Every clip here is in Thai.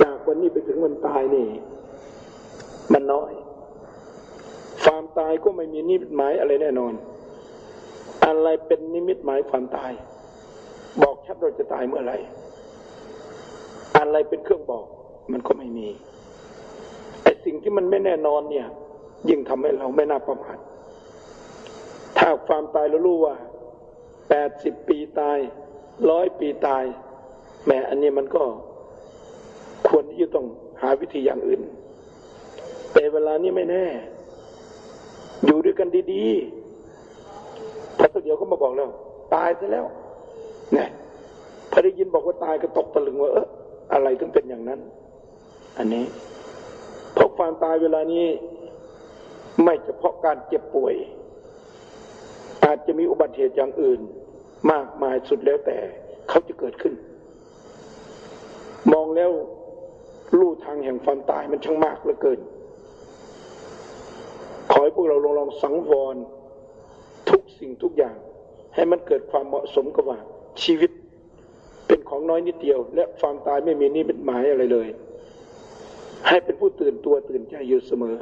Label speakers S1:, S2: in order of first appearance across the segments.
S1: จากวันนี้ไปถึงวันตายนี่ มันน้อยความตายก็ไม่มีนิมิตหมายอะไรแน่นอน อะไรเป็นนิมิตหมายความตาย บอกชัดเราจะตายเมื่อไหร่อะไรเป็นเครื่องบอกมันก็ไม่มีไอ้สิ่งที่มันไม่แน่นอนเนี่ย ยิ่งทำให้เราไม่น่าประมาทถ้าความตายเรารู้ว่าแปดสิบปีตายร้อยปีตายแหมอันนี้มันก็ ควรที่จะต้องหาวิธีอย่างอื่น แต่เวลานี้ไม่แน่ อยู่ด้วยกันดีๆพระเดียวก็มาบอกแล้ว ตายซะแล้วนี่พอได้ยินบอกว่าตายก็ตกตะลึงว่าเอออะไรถึงเป็นอย่างนั้น อันนี้เพราะความตายเวลานี้ ไม่เฉพาะการเจ็บป่วย อาจจะมีอุบัติเหตุอย่างอื่น มากมายสุดแล้วแต่เขาจะเกิดขึ้น มองแล้ว ลู่ทางแห่งความตายมันช่างมากเหลือเกิน ขอให้พวกเราลองลองสังวรทุกสิ่งทุกอย่าง ให้มันเกิดความเหมาะสมกับว่าชีวิตเป็นของน้อยนิดเดียว และความตายไม่มีนิมิตหมายอะไรเลย ให้เป็นผู้ตื่นตัวตื่นใจอยู่เสมอ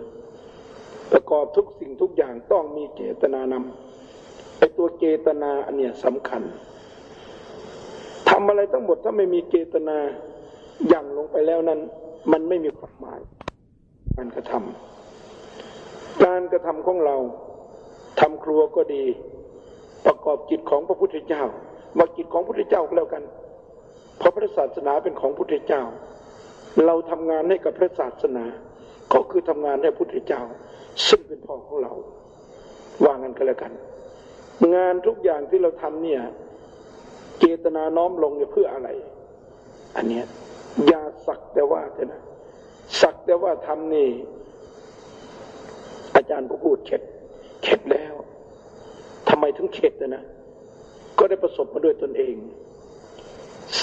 S1: ประกอบทุกสิ่งทุกอย่างต้องมีเจตนานำไอตัวเจตนาอันเนี้ยสำคัญทำอะไรทั้งหมดถ้าไม่มีเจตนาอย่างลงไปแล้วนั้น มันไม่มีความหมาย การกระทำการกระทำของเราทำครัวก็ดี ประกอบจิตของพระพุทธเจ้าว่าจิตของพระพุทธเจ้าก็แล้วกัน เพราะพระศาสนาเป็นของพระพุทธเจ้า เราทำงานให้กับพระศาสนา ก็คือทำงานให้พระพุทธเจ้า ซึ่งเป็นพ่อของเราว่างันก็แล้วกัน งานทุกอย่างที่เราทำเนี่ย เจตนาน้อมลงเนี่ยเพื่ออะไร อันเนี้ย อย่าสักแต่ว่าแต่นะสักแต่ว่าทำนี่ อาจารย์ก็พูดเข็ดเข็ดแล้วทำไมถึงเข็ดนะ ก็ได้ประสบมาด้วยตนเอง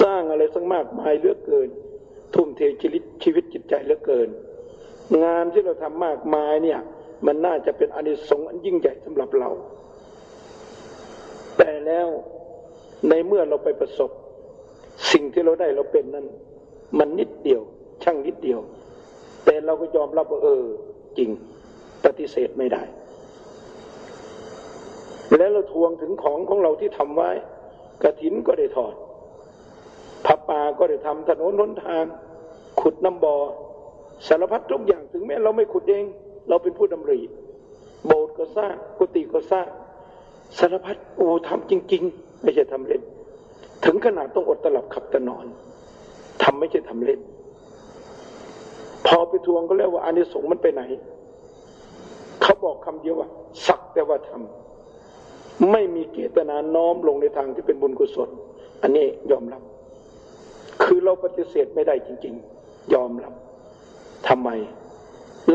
S1: สร้างอะไรสักมากมายเหลือเกิน ทุ่มเทชีวิตชีวิตจิตใจเหลือเกิน งานที่เราทำมากมายเนี่ย มันน่าจะเป็นอนิสงส์อันยิ่งใหญ่สำหรับเรา แต่แล้วในเมื่อเราไปประสบ สิ่งที่เราได้เราเป็นนั้น มันนิดเดียว ช่างนิดเดียว แต่เราก็ยอมรับว่าเออ จริง ปฏิเสธไม่ได้ แล้วเราทวงถึงของของเราที่ทำไว้ กระถินก็ได้ถอดพับป่าก็ได้ทำถนนหนทาง ขุดน้ำบอ่อสารพัดทุกอย่างถึงแม้เราไม่ขุดเอง เราเป็นผู้ดำริ โบสถ์ก็สร้างกุฏิก็สร้างสารพัดโอ้ทำจริง ๆ ไม่ใช่ทำเล่น ถึงขนาดต้องอดตลับขับตะนอน ทำไม่ใช่ทำเล่น พอไปทวงก็แล้วว่าอานิสงส์มันไปไหน เขาบอกคำเดียวว่า สักแต่ว่าทำไม่มีเจตนาน้อมลงในทางที่เป็นบุญกุศล อันนี้ยอมรับ คือเราปฏิเสธไม่ได้จริง ๆ ยอมรับทำไม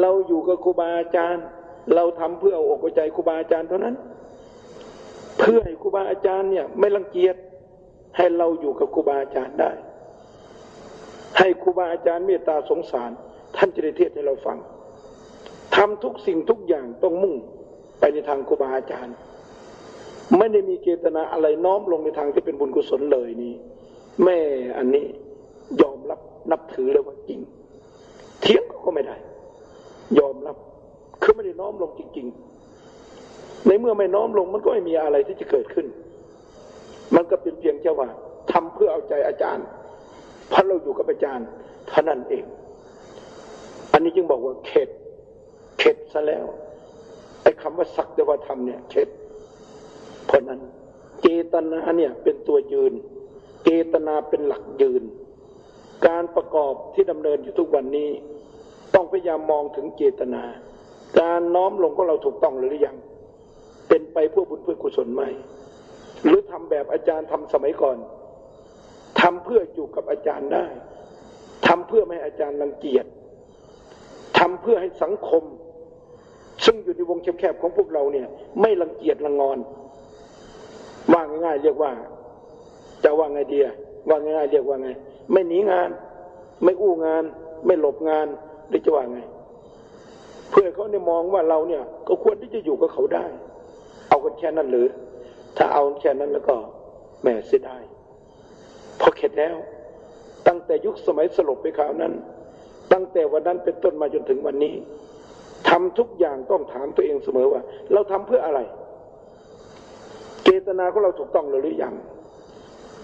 S1: เราอยู่กับครูบาอาจารย์ เราทำเพื่อเอาอกใจครูบาอาจารย์เท่านั้น เพื่อให้ครูบาอาจารย์เนี่ย ไม่รังเกียจให้เราอยู่กับครูบาอาจารย์ได้ ให้ครูบาอาจารย์เมตตาสงสาร ท่านจะได้เทศให้เราฟังทำทุกสิ่งทุกอย่างต้องมุ่งไปในทางครูบาอาจารย์ ไม่ได้มีเจตนาอะไรน้อมลงในทางที่เป็นบุญกุศลเลยนี่แม่อันนี้ยอมรับนับถือเลยว่าจริงเถียงก็ไม่ได้ ยอมรับ คือไม่ได้น้อมลงจริง ๆ ในเมื่อไม่น้อมลงมันก็ไม่มีอะไรที่จะเกิดขึ้น มันก็เป็นเพียงแค่ว่าทำเพื่อเอาใจอาจารย์ เพราะเราอยู่กับอาจารย์เท่านั้นเอง อันนี้จึงบอกว่าเข็ดเข็ดซะแล้วไอ้คำว่าสักแต่ว่าทำเนี่ยเข็ดเพราะนั้นเจตนาเนี่ยเป็นตัวยืน เจตนาเป็นหลักยืน การประกอบที่ดำเนินอยู่ทุกวันนี้ ต้องพยายามมองถึงเจตนา การน้อมลงของเราถูกต้องหรือยัง เป็นไปเพื่อบุญเพื่อกุศลไหมหรือทำแบบอาจารย์ทำสมัยก่อน ทำเพื่ออยู่กับอาจารย์ได้ทำเพื่อไม่ให้อาจารย์รังเกียจทำเพื่อให้สังคม ซึ่งอยู่ในวงแคบๆของพวกเราเนี่ย ไม่รังเกียจละงอนว่าง่ายๆเรียกว่า จะว่าไงเดียว่าง่ายๆเรียกว่าไง ไม่หนีงาน ไม่อู้งาน ไม่หลบงานหรือจะว่าไง เพื่อเขาเนี่ยมองว่าเราเนี่ย ก็ควรที่จะอยู่กับเขาได้ เอากันแค่นั้นหรือ ถ้าเอาแค่นั้นแล้วก็แหมเสียดาย พอเข็ดแล้ว ตั้งแต่ยุคสมัยสลบไปคราวนั้น ตั้งแต่วันนั้นเป็นต้นมาจนถึงวันนี้ทำทุกอย่างต้องถามตัวเองเสมอว่า เราทำเพื่ออะไร เจตนาของเราถูกต้องหรือยัง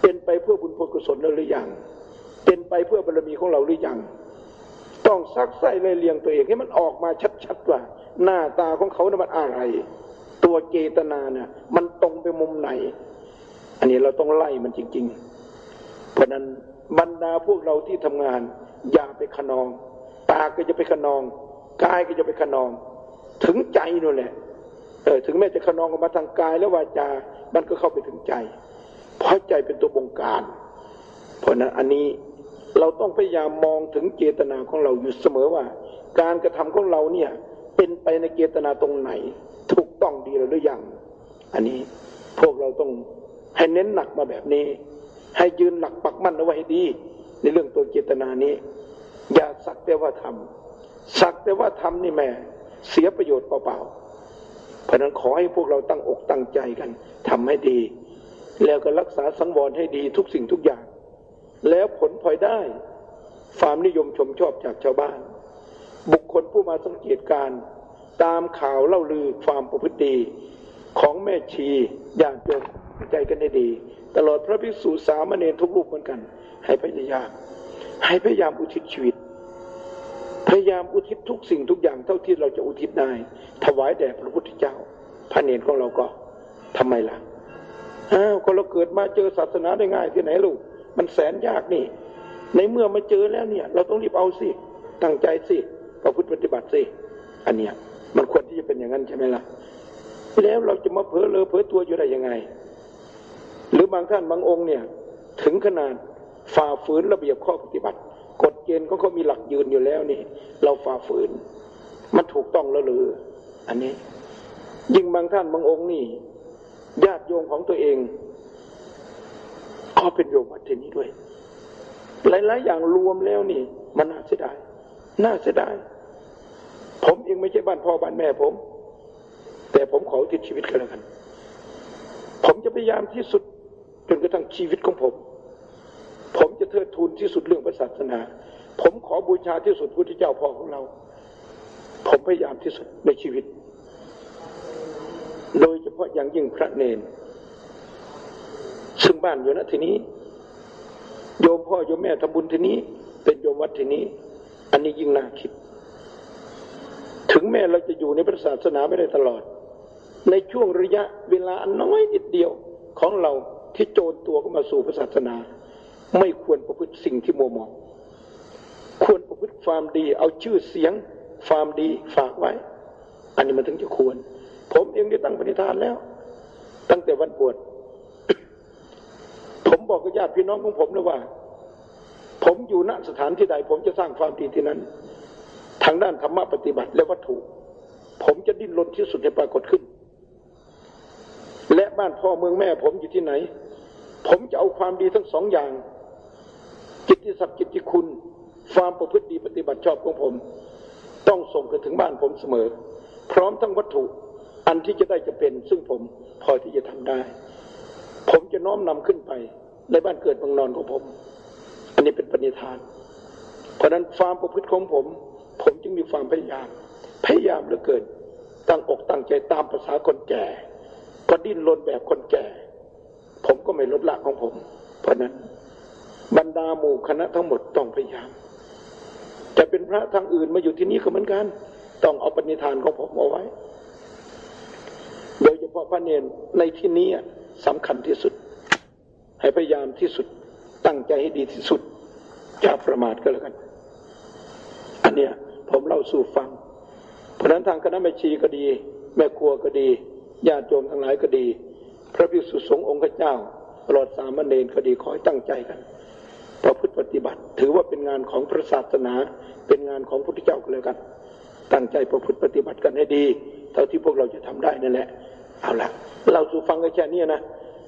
S1: เป็นไปเพื่อบุญผลกุศลหรือยัง เป็นไปเพื่อบารมีของเราหรือยัง ต้องซักไส้เลยเลียงตัวเองให้มันออกมาชัดๆว่า หน้าตาของเขาเนะมันอะไร ตัวเจตนาเนี่ยมันตรงไปมุมไหน อันนี้เราต้องไล่มันจริง ๆ เพราะนั้นบรรดาพวกเราที่ทำงาน อย่าไปขนองปาก็จะไปขนองกายก็จะไปขนอง ถึงใจนั่นแหละเออถึงแม้จะขนองออกมาทางกายและวาจา มันก็เข้าไปถึงใจ เพราะใจเป็นตัวบงการ เพราะนั้นอันนี้เราต้องพยายามมองถึงเจตนาของเราอยู่เสมอว่า การกระทำของเราเนี่ยเป็นไปในเจตนาตรงไหน ถูกต้องดีหรือยัง อันนี้พวกเราต้องให้เน้นหนักมาแบบนี้ ให้ยืนหลักปักมั่นเอาไว้ให้ดี ในเรื่องตัวเจตนานี้ อย่าสักแต่ว่าทำสักแต่ว่าทำนี่แม่เสียประโยชน์เปล่าๆเพราะนั้นขอให้พวกเราตั้งอกตั้งใจกันทำให้ดี แล้วก็รักษาสังวรให้ดีทุกสิ่งทุกอย่าง แล้วผลพลอยได้ความนิยมชมชอบจากชาวบ้าน บุคคลผู้มาสังเกตการณ์ตามข่าวเล่าลือความประพฤติของแม่ชีญาติโยม ใจกันให้ดี ตลอดพระภิกษุสามเณรทุกรูปเหมือนกัน ให้พยายาม ให้พยายามอุทิศชีวิต พยายามอุทิศทุกสิ่งทุกอย่างเท่าที่เราจะอุทิศได้ ถวายแด่พระพุทธเจ้า พระเนรของเราก็ทำไมล่ะอ้าวก็เราเกิดมาเจอศาสนาได้ง่ายที่ไหนลูกมันแสนยากนี่ ในเมื่อมาเจอแล้วเนี่ย เราต้องรีบเอาสิตั้งใจสิประพฤติปฏิบัติสิอันเนี้ยมันควรที่จะเป็นอย่างนั้นใช่ไหมล่ะ แล้วเราจะมาเผลอเลอเผลอตัวอยู่ได้ยังไง หรือบางท่านบางองค์เนี่ยถึงขนาดฝ่าฝืนระเบียบข้อปฏิบัติ กฎเกณฑ์ของเขามีหลักยืนอยู่แล้วนี่ เราฝ่าฝืน มันถูกต้องแล้วหรือ อันนี้ ยิ่งบางท่านบางองค์นี่ญาติโยมของตัวเองก็เป็นโยมวัดที่นี้ด้วย หลายๆอย่างรวมแล้วนี่ มันน่าเสียดายน่าเสียดายผมเองไม่ใช่บ้านพ่อบ้านแม่ผม แต่ผมขอทิศชีวิตกันแล้วกัน ผมจะพยายามที่สุด จนกระทั่งชีวิตของผม ผมจะเทิดทูนที่สุดเรื่องพระศาสนา ผมขอบูชาที่สุดพุทธเจ้าพ่อของเรา ผมพยายามที่สุดในชีวิต โดยเฉพาะอย่างยิ่งพระเนน ซึ่งบ้านอยู่ณที่นี้ โยมพ่อโยมแม่ทำบุญที่นี้ เป็นโยมวัดที่นี้ อันนี้ยิ่งน่าคิด ถึงแม้เราจะอยู่ในพระศาสนาไม่ได้ตลอด ในช่วงระยะเวลาอันน้อยนิดเดียวของเรา ที่โจรตัวเข้ามาสู่พระศาสนา ไม่ควรประพฤติสิ่งที่มัวหมอง ควรประพฤติความดี เอาชื่อเสียงความดีฝากไว้ อันนี้มันถึงจะควร ผมเองได้ตั้งปณิธานแล้ว ตั้งแต่วันบวชผมบอกกับญาติพี่น้องของผมนะว่า ผมอยู่ณสถานที่ใด ผมจะสร้างความดีที่นั้น ทางด้านธรรมะปฏิบัติและวัตถุ ผมจะดิ้นรนที่สุดให้ปรากฏขึ้น บ้านพ่อเมืองแม่ผมอยู่ที่ไหน ผมจะเอาความดีทั้งสองอย่างกิตติศักดิ์กิตติคุณ ความประพฤติดีปฏิบัติชอบของผม ต้องส่งกันถึงบ้านผมเสมอ พร้อมทั้งวัตถุอันที่จะได้จะเป็น ซึ่งผมพอที่จะทำได้ ผมจะน้อมนำขึ้นไป ในบ้านเกิดเมืองนอนของผม อันนี้เป็นปณิธาน เพราะนั้นความประพฤติของผม ผมจึงมีความพยายาม พยายามเหลือเกินตั้งอกตั้งใจตามภาษาคนแก่ ก็ดิ้นรนแบบคนแก่ ผมก็ไม่ลดละของผม เพราะนั้น บรรดาหมู่คณะทั้งหมดต้องพยายาม จะเป็นพระทางอื่นมาอยู่ที่นี่ก็เหมือนกัน ต้องเอาปณิธานของผมเอาไว้ โดยเฉพาะพระเนนในที่นี้สำคัญที่สุด ให้พยายามที่สุดตั้งใจให้ดีที่สุดอย่าประมาทก็แล้วกัน อันเนี้ยผมเล่าสู่ฟัง เพราะนั้นทางคณะแม่ชีก็ดี แม่ครัวก็ดี ญาติโยมทั้งหลายก็ดี พระภิกษุสงฆ์องค์เจ้าตลอดสามเณรก็ดีขอให้ตั้งใจกันประพฤติปฏิบัติ ถือว่าเป็นงานของพระศาสนา เป็นงานของพระพุทธเจ้าก็เลยกัน ตั้งใจประพฤติปฏิบัติกันให้ดี เท่าที่พวกเราจะทำได้นั่นแหละ เอาละเราสู่ฟังกันแค่นี้นะ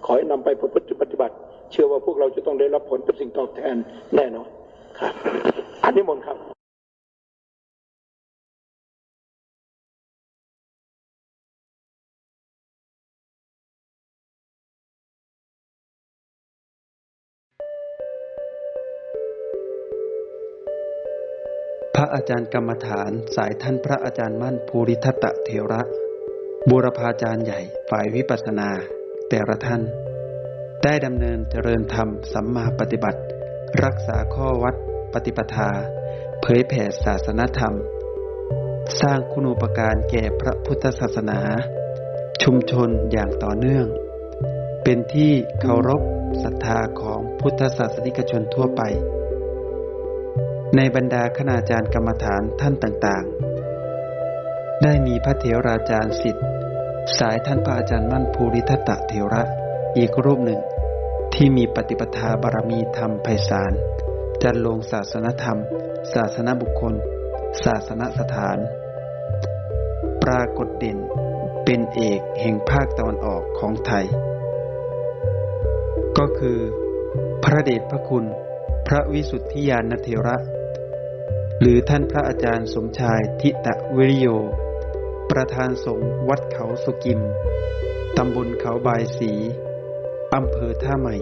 S1: ขอให้นำไปประพฤติปฏิบัติ เชื่อว่าพวกเราจะต้องได้รับผลเป็นสิ่งตอบแทนแน่นอนครับ อันนี้มนครับ
S2: อาจารย์กรรมฐานสายท่านพระอาจารย์มั่นภูริทัตตะเถระบูรพาจารย์ใหญ่ฝ่ายวิปัสสนา แต่ละท่าน ได้ดำเนินเจริญธรรมสัมมาปฏิบัติ รักษาข้อวัดปฏิปทา เผยแผ่ศาสนธรรม สร้างคุณูปการแก่พระพุทธศาสนา ชุมชนอย่างต่อเนื่อง เป็นที่เคารพศรัทธาของพุทธศาสนิกชนทั่วไป ในบรรดาคณาจารย์กรรมฐานท่านต่างๆ ได้มีพระเถราจารย์สิทธิ์ สายท่านพระอาจารย์มั่นภูริทัตตะเถระ อีกรูปหนึ่ง ที่มีปฏิปทาบารมีธรรมไพศาลจันลงศาสนธรรม ศาสนบุคคล ศาสนสถาน ปรากฏเด่นเป็นเอกแห่งภาคตะวันออกของไทย ก็คือ พระเดชพระคุณ พระวิสุทธิยานเทระ หรือท่านพระอาจารย์สมชายทิตะวิริโย ประธานสงฆ์วัดเขาสุกิม ตำบลเขาบายสี อำเภอท่าใหม่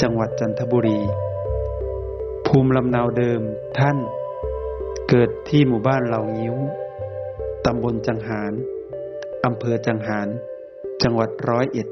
S2: จังหวัดจันทบุรี ภูมิลำเนาเดิมท่าน เกิดที่หมู่บ้านเหล่างิ้ว ตำบลจังหาร อำเภอจังหาร จังหวัดร้อยเอ็ด